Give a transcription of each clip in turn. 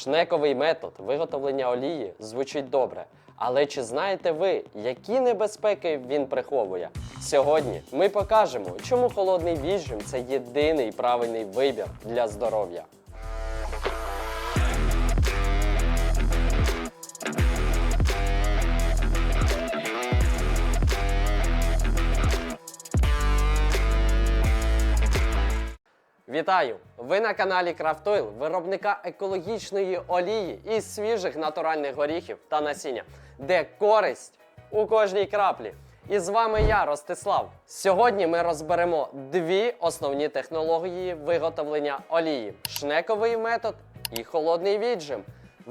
Шнековий метод виготовлення олії звучить добре. Але чи знаєте ви, які небезпеки він приховує? Сьогодні ми покажемо, чому холодний віджим це єдиний правильний вибір для здоров'я. Вітаю! Ви на каналі Крафтойл, виробника екологічної олії із свіжих натуральних горіхів та насіння, де користь у кожній краплі. І з вами я, Ростислав. Сьогодні ми розберемо дві основні технології виготовлення олії: шнековий метод і холодний віджим.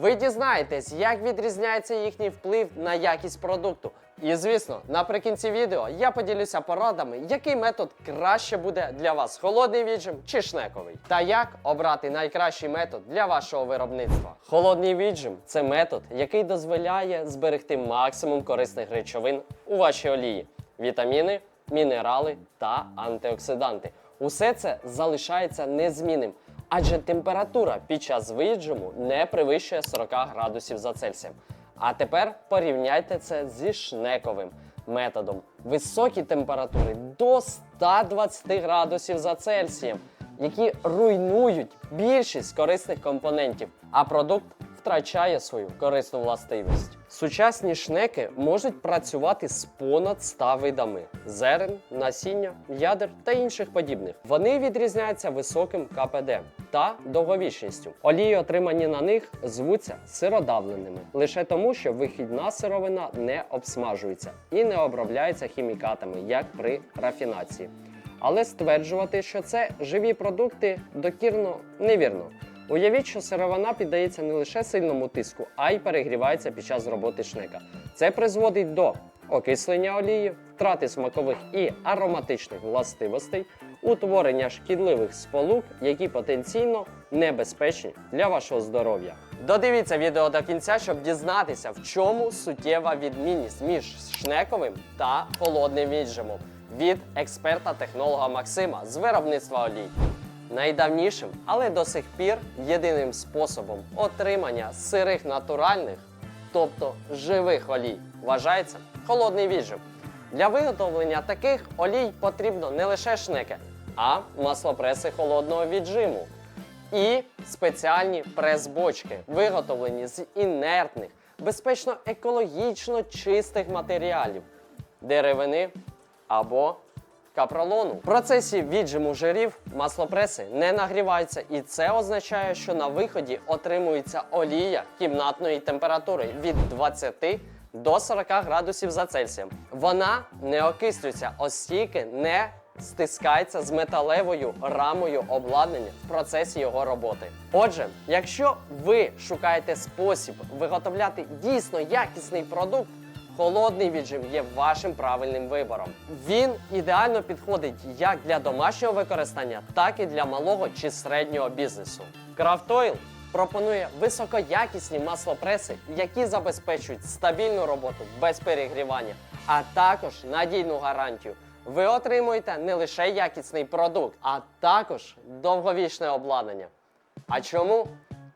Ви дізнаєтесь, як відрізняється їхній вплив на якість продукту. І звісно, наприкінці відео я поділюся порадами, який метод краще буде для вас холодний віджим чи шнековий, та як обрати найкращий метод для вашого виробництва. Холодний віджим це метод, який дозволяє зберегти максимум корисних речовин у вашій олії: вітаміни, мінерали та антиоксиданти. Усе це залишається незмінним, адже температура під час віджиму не перевищує 40 градусів за Цельсієм. А тепер порівняйте це зі шнековим методом. Високі температури до 120 градусів за Цельсієм, які руйнують більшість корисних компонентів, а продукт втрачає свою корисну властивість. Сучасні шнеки можуть працювати з понад 100 видами зерен, насіння, ядер та інших подібних. Вони відрізняються високим КПД та довговічністю. Олії, отримані на них, звуться сиродавленими лише тому, що вихідна сировина не обсмажується і не обробляється хімікатами, як при рафінації. Але стверджувати, що це живі продукти, докірно невірно. Уявіть, що сировина піддається не лише сильному тиску, а й перегрівається під час роботи шнека. Це призводить до окислення олії, втрати смакових і ароматичних властивостей, утворення шкідливих сполук, які потенційно небезпечні для вашого здоров'я. Додивіться відео до кінця, щоб дізнатися, в чому суттєва відмінність між шнековим та холодним віджимом від експерта-технолога Максима з виробництва олій. Найдавнішим, але до сих пір єдиним способом отримання сирих натуральних, тобто живих олій, вважається холодний віджим. Для виготовлення таких олій потрібно не лише шнеки, а маслопреси холодного віджиму і спеціальні прес-бочки, виготовлені з інертних, безпечно екологічно чистих матеріалів деревини або капролону. В процесі віджиму жирів маслопреси не нагріваються, і це означає, що на виході отримується олія кімнатної температури від 20 до 40 градусів за Цельсієм. Вона не окислюється, оскільки не стискається з металевою рамою обладнання в процесі його роботи. Отже, якщо ви шукаєте спосіб виготовляти дійсно якісний продукт, Холодний віджим є вашим правильним вибором. Він ідеально підходить як для домашнього використання, так і для малого чи середнього бізнесу. Крафтойл пропонує високоякісні маслопреси, які забезпечують стабільну роботу без перегрівання, а також надійну гарантію. Ви отримуєте не лише якісний продукт, а також довговічне обладнання. А чому?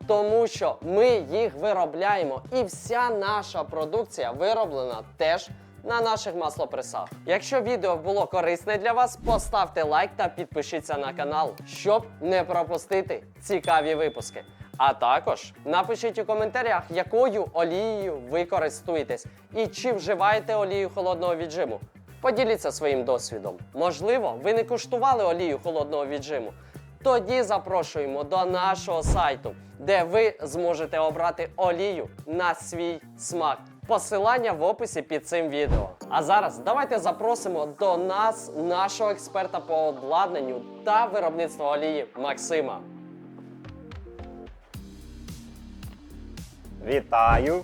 Тому що ми їх виробляємо, і вся наша продукція вироблена теж на наших маслопресах. Якщо відео було корисне для вас, поставте лайк та підпишіться на канал, щоб не пропустити цікаві випуски. А також напишіть у коментарях, якою олією ви користуєтесь і чи вживаєте олію холодного віджиму. Поділіться своїм досвідом. Можливо, ви не куштували олію холодного віджиму. Тоді запрошуємо до нашого сайту, де ви зможете обрати олію на свій смак. Посилання в описі під цим відео. А зараз давайте запросимо до нас нашого експерта по обладнанню та виробництву олії Максима. Вітаю!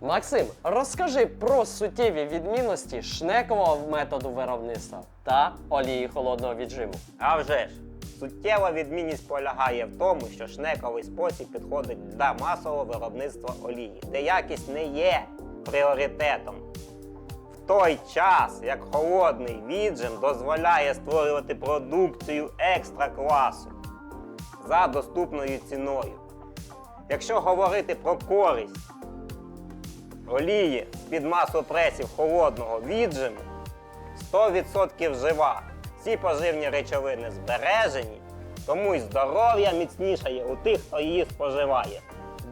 Максим, розкажи про суттєві відмінності шнекового методу виробництва та олії холодного віджиму. А вже ж, суттєва відмінність полягає в тому, що шнековий спосіб підходить для масового виробництва олії, де якість не є пріоритетом. В той час, як холодний віджим дозволяє створювати продукцію екстра класу за доступною ціною. Якщо говорити про користь олії з-під масопресів холодного віджиму, 100% жива. Ці поживні речовини збережені, тому й здоров'я міцнішає у тих, хто її споживає.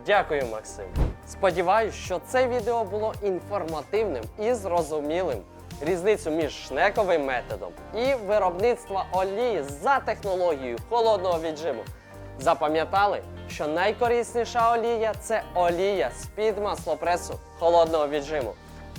Дякую, Максим. Сподіваюсь, що це відео було інформативним і зрозумілим. Різницю між шнековим методом і виробництва олії за технологією холодного віджиму. Запам'ятали, що найкорисніша олія це олія з-під маслопресу холодного віджиму.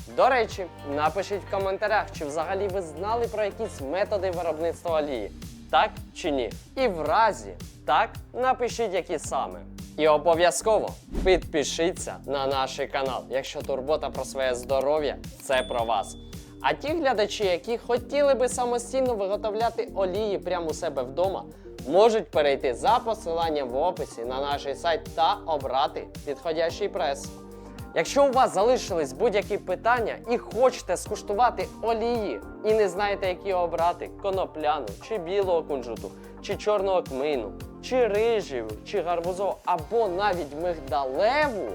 До речі, напишіть в коментарях, чи взагалі ви знали про якісь методи виробництва олії. Так чи ні? І в разі так, напишіть, які саме. І обов'язково підпишіться на наш канал, якщо турбота про своє здоров'я це про вас. А ті глядачі, які хотіли би самостійно виготовляти олії прямо у себе вдома, можуть перейти за посиланням в описі на наш сайт та обрати підходящий прес. Якщо у вас залишились будь-які питання і хочете скуштувати олії і не знаєте, які обрати конопляну, чи білого кунжуту, чи чорного кмину, чи рижеву, чи гарбузову, або навіть мигдалеву,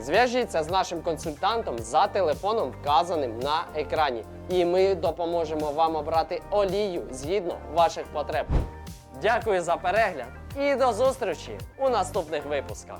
зв'яжіться з нашим консультантом за телефоном, вказаним на екрані, і ми допоможемо вам обрати олію згідно ваших потреб. Дякую за перегляд і до зустрічі у наступних випусках.